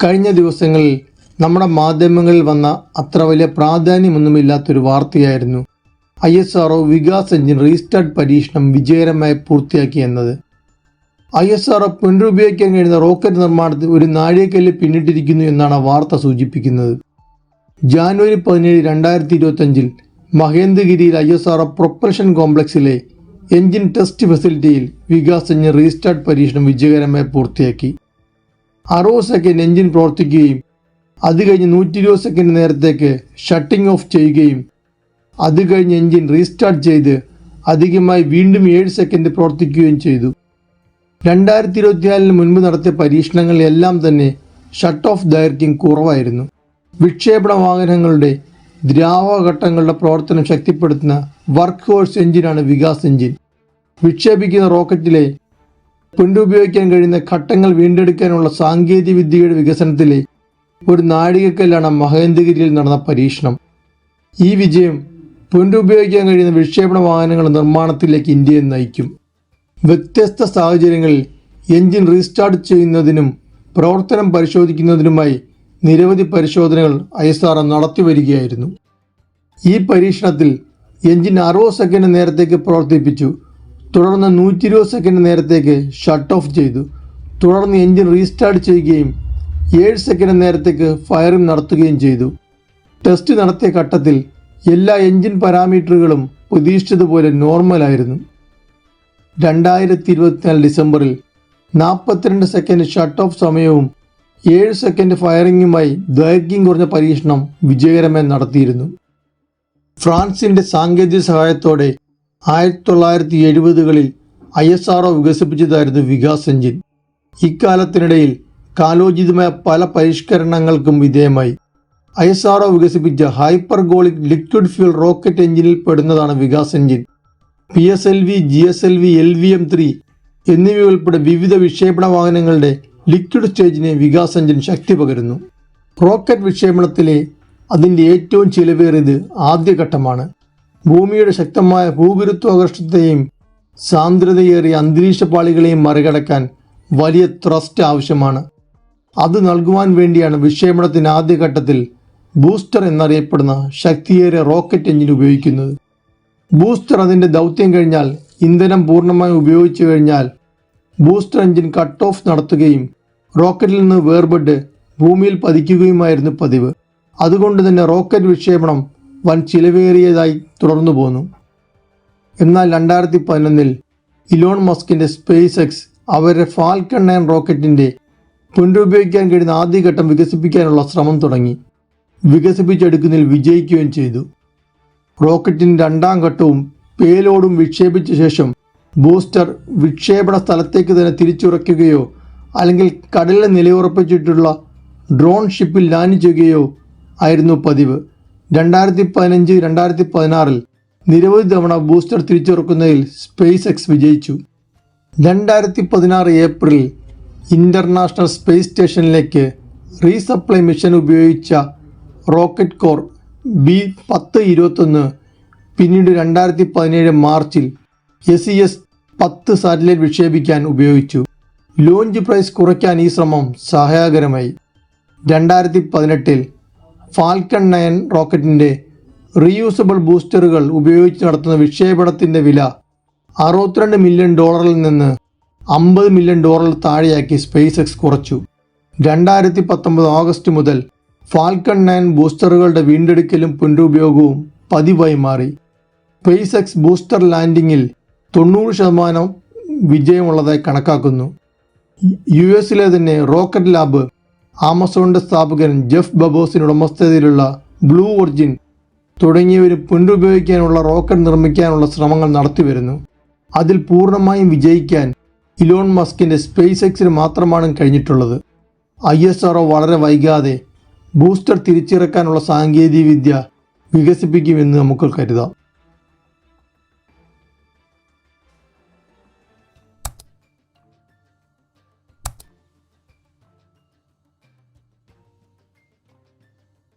കഴിഞ്ഞ ദിവസങ്ങളിൽ നമ്മുടെ മാധ്യമങ്ങളിൽ വന്ന അത്ര വലിയ പ്രാധാന്യമൊന്നുമില്ലാത്തൊരു വാർത്തയായിരുന്നു I S R Vikas engine restart പരീക്ഷണം വിജയകരമായി പൂർത്തിയാക്കി എന്നത്. ഐ എസ് ആർ പുനരുപയോഗിക്കാൻ കഴിയുന്ന റോക്കറ്റ് നിർമ്മാണത്തിൽ ഒരു നാഴികക്കല്ല് പിന്നിട്ടിരിക്കുന്നു എന്നാണ് വാർത്ത സൂചിപ്പിക്കുന്നത്. ജാനുവരി പതിനേഴ് രണ്ടായിരത്തി ഇരുപത്തഞ്ചിൽ മഹേന്ദ്രഗിരിയിൽ ഐ എസ് ആർ പ്രൊപ്പൽഷൻ കോംപ്ലക്സിലെ എഞ്ചിൻ ടെസ്റ്റ് ഫെസിലിറ്റിയിൽ വികാസ് എഞ്ചിൻ റീസ്റ്റാർട്ട് പരീക്ഷണം വിജയകരമായി പൂർത്തിയാക്കി. അറുപത് സെക്കൻഡ് എഞ്ചിൻ പ്രവർത്തിക്കുകയും അത് കഴിഞ്ഞ് നൂറ്റി ഇരുപത് സെക്കൻഡ് നേരത്തേക്ക് ഷട്ടിംഗ് ഓഫ് ചെയ്യുകയും അത് കഴിഞ്ഞ് എഞ്ചിൻ റീസ്റ്റാർട്ട് ചെയ്ത് അധികമായി വീണ്ടും ഏഴ് സെക്കൻഡ് പ്രവർത്തിക്കുകയും ചെയ്തു. രണ്ടായിരത്തി ഇരുപത്തിനാലിന് മുൻപ് നടത്തിയ പരീക്ഷണങ്ങളിലെല്ലാം തന്നെ ഷട്ട് ഓഫ് ദൈർഘ്യം കുറവായിരുന്നു. വിക്ഷേപണ വാഹനങ്ങളുടെ ദ്രാവകഘട്ടങ്ങളുടെ പ്രവർത്തനം ശക്തിപ്പെടുത്തുന്ന വർക്ക് ഹോഴ്സ് എഞ്ചിനാണ് വികാസ് എഞ്ചിൻ വിക്ഷേപിക്കുന്ന റോക്കറ്റിലെ പുനരുപയോഗിക്കാൻ കഴിയുന്ന ഘട്ടങ്ങൾ വീണ്ടെടുക്കാനുള്ള സാങ്കേതിക വിദ്യയുടെ വികസനത്തിലെ ഒരു നാഴികക്കല്ലാണ് മഹേന്ദ്രഗിരിയിൽ നടന്ന പരീക്ഷണം. ഈ വിജയം പുനരുപയോഗിക്കാൻ കഴിയുന്ന വിക്ഷേപണ വാഹനങ്ങളുടെ നിർമ്മാണത്തിലേക്ക് ഇന്ത്യയെ നയിക്കും. വ്യത്യസ്ത സാഹചര്യങ്ങളിൽ എഞ്ചിൻ റീസ്റ്റാർട്ട് ചെയ്യുന്നതിനും പ്രവർത്തനം പരിശോധിക്കുന്നതിനുമായി നിരവധി പരിശോധനകൾ ഐ എസ് ആർ നടത്തി വരികയായിരുന്നു. ഈ പരീക്ഷണത്തിൽ എഞ്ചിൻ അറുപത് സെക്കൻഡ് നേരത്തേക്ക് പ്രവർത്തിപ്പിച്ചു. തുടർന്ന് നൂറ്റി ഇരുപത് സെക്കൻഡ് നേരത്തേക്ക് ഷട്ട് ഓഫ് ചെയ്തു. തുടർന്ന് എഞ്ചിൻ റീസ്റ്റാർട്ട് ചെയ്യുകയും ഏഴ് സെക്കൻഡ് നേരത്തേക്ക് ഫയറിംഗ് നടത്തുകയും ചെയ്തു. ടെസ്റ്റ് നടത്തിയ ഘട്ടത്തിൽ എല്ലാ എഞ്ചിൻ പാരാമീറ്ററുകളും പ്രതീക്ഷിച്ചതുപോലെ നോർമലായിരുന്നു രണ്ടായിരത്തി ഇരുപത്തിനാല് ഡിസംബറിൽ നാൽപ്പത്തിരണ്ട് സെക്കൻഡ് ഷട്ട് ഓഫ് സമയവും ഏഴ് സെക്കൻഡ് ഫയറിംഗുമായി ദൈർഘ്യം കുറഞ്ഞ പരീക്ഷണം വിജയകരമായി നടത്തിയിരുന്നു. ഫ്രാൻസിന്റെ സാങ്കേതിക സഹായത്തോടെ ആയിരത്തി തൊള്ളായിരത്തി എഴുപതുകളിൽ ഐ എസ് ആർ വികസിപ്പിച്ചതായിരുന്നു വികാസ് എഞ്ചിൻ. ഇക്കാലത്തിനിടയിൽ കാലോചിതമായ പല പരിഷ്കരണങ്ങൾക്കും വിധേയമായി. ഐ എസ് ആർ വികസിപ്പിച്ച ഹൈപ്പർഗോളിക് ലിക്വിഡ് ഫ്യൂൽ റോക്കറ്റ് എഞ്ചിനിൽ പെടുന്നതാണ് Vikas engine. P S L V G S L V L V M three എന്നിവയുൾപ്പെടെ വിവിധ വിക്ഷേപണ വാഹനങ്ങളുടെ ലിക്വിഡ് സ്റ്റേജിന് വികാസ് എഞ്ചിൻ ശക്തി പകരുന്നു. റോക്കറ്റ് വിക്ഷേപണത്തിലെ അതിന്റെ ഏറ്റവും ചിലവേറിയത് ആദ്യഘട്ടമാണ്. ഭൂമിയുടെ ശക്തമായ ഭൂഗുരുത്വാകർഷത്തെയും സാന്ദ്രതയേറിയ അന്തരീക്ഷ പാളികളെയും മറികടക്കാൻ വലിയ ത്രസ്റ്റ് ആവശ്യമാണ്. അത് നൽകുവാൻ വേണ്ടിയാണ് വിക്ഷേപണത്തിന് ആദ്യഘട്ടത്തിൽ ബൂസ്റ്റർ എന്നറിയപ്പെടുന്ന ശക്തിയേറിയ റോക്കറ്റ് എഞ്ചിൻ ഉപയോഗിക്കുന്നത്. ബൂസ്റ്റർ അതിന്റെ ദൗത്യം കഴിഞ്ഞാൽ ഇന്ധനം പൂർണമായി ഉപയോഗിച്ചു കഴിഞ്ഞാൽ ബൂസ്റ്റർ എഞ്ചിൻ കട്ട് ഓഫ് നടത്തുകയും റോക്കറ്റിൽ നിന്ന് വേർപെട്ട് ഭൂമിയിൽ പതിക്കുകയുമായിരുന്നു പതിവ്. അതുകൊണ്ട് തന്നെ റോക്കറ്റ് വിക്ഷേപണം വൻ ചിലവേറിയതായി തുടർന്നു പോന്നു. എന്നാൽ രണ്ടായിരത്തി പതിനൊന്നിൽ ഇലോൺ മസ്കിന്റെ സ്പേസ് എക്സ് അവരുടെ ഫാൽക്കൺ നയൻ റോക്കറ്റിന്റെ പുനരുപയോഗിക്കാൻ കഴിയുന്ന ആദ്യഘട്ടം വികസിപ്പിക്കാനുള്ള ശ്രമം തുടങ്ങി. വികസിപ്പിച്ചെടുക്കുന്നതിൽ വിജയിക്കുകയും ചെയ്തു. റോക്കറ്റിന്റെ രണ്ടാം ഘട്ടവും പേലോഡും വിക്ഷേപിച്ച ശേഷം ബൂസ്റ്റർ വിക്ഷേപണ സ്ഥലത്തേക്ക് തന്നെ തിരിച്ചുറയ്ക്കുകയോ അല്ലെങ്കിൽ കടലിൽ നിലയുറപ്പിച്ചിട്ടുള്ള ഡ്രോൺ ഷിപ്പിൽ ലാൻഡ് ചെയ്യുകയോ ആയിരുന്നു പതിവ്. രണ്ടായിരത്തി പതിനഞ്ച് രണ്ടായിരത്തി പതിനാറിൽ നിരവധി തവണ ബൂസ്റ്റർ തിരിച്ചുറക്കുന്നതിൽ സ്പേസ് എക്സ് വിജയിച്ചു. രണ്ടായിരത്തി പതിനാറ് ഏപ്രിലിൽ ഇന്റർനാഷണൽ സ്പേസ് സ്റ്റേഷനിലേക്ക് റീസപ്ലൈ മിഷൻ ഉപയോഗിച്ച റോക്കറ്റ് കോർ ബി പത്ത് ഇരുപത്തൊന്ന് പിന്നീട് രണ്ടായിരത്തി പതിനേഴ് മാർച്ചിൽ എസ് ഇ എസ് പത്ത് സാറ്റലൈറ്റ് വിക്ഷേപിക്കാൻ ഉപയോഗിച്ചു. ലോഞ്ച് പ്രൈസ് കുറയ്ക്കാൻ ഈ ശ്രമം സഹായകരമായി. രണ്ടായിരത്തി പതിനെട്ടിൽ ഫാൽക്കൺ നയൻ റോക്കറ്റിന്റെ റീയൂസബിൾ ബൂസ്റ്ററുകൾ ഉപയോഗിച്ച് നടത്തുന്ന വിക്ഷേപണത്തിന്റെ വില അറുപത്തിരണ്ട് മില്യൺ ഡോളറിൽ നിന്ന് അമ്പത് മില്യൺ ഡോളർ താഴെയാക്കി സ്പേസ് എക്സ് കുറച്ചു. രണ്ടായിരത്തി പത്തൊമ്പത് ഓഗസ്റ്റ് മുതൽ ഫാൽക്കൺ നയൻ ബൂസ്റ്ററുകളുടെ വീണ്ടെടുക്കലും പുനരുപയോഗവും പതിവായി മാറി. സ്പേസ് എക്സ് ബൂസ്റ്റർ ലാൻഡിങ്ങിൽ തൊണ്ണൂറ് ശതമാനം വിജയമുള്ളതായി കണക്കാക്കുന്നു. യു എസിലെ തന്നെ റോക്കറ്റ് ലാബ് ആമസോണിന്റെ സ്ഥാപകൻ ജെഫ് ബബോസിന് ഉടമസ്ഥതയിലുള്ള ബ്ലൂ ഒറിജിൻ തുടങ്ങിയവർ പുനരുപയോഗിക്കാനുള്ള റോക്കറ്റ് നിർമ്മിക്കാനുള്ള ശ്രമങ്ങൾ നടത്തിവരുന്നു. അതിൽ പൂർണമായും വിജയിക്കാൻ ഇലോൺ മസ്കിന്റെ സ്പേസ് എക്സിന് മാത്രമാണ് കഴിഞ്ഞിട്ടുള്ളത്. ഐ എസ് ആർഒ വളരെ വൈകാതെ ബൂസ്റ്റർ തിരിച്ചിറക്കാനുള്ള സാങ്കേതികവിദ്യ വികസിപ്പിക്കുമെന്ന് നമുക്ക് കരുതാം.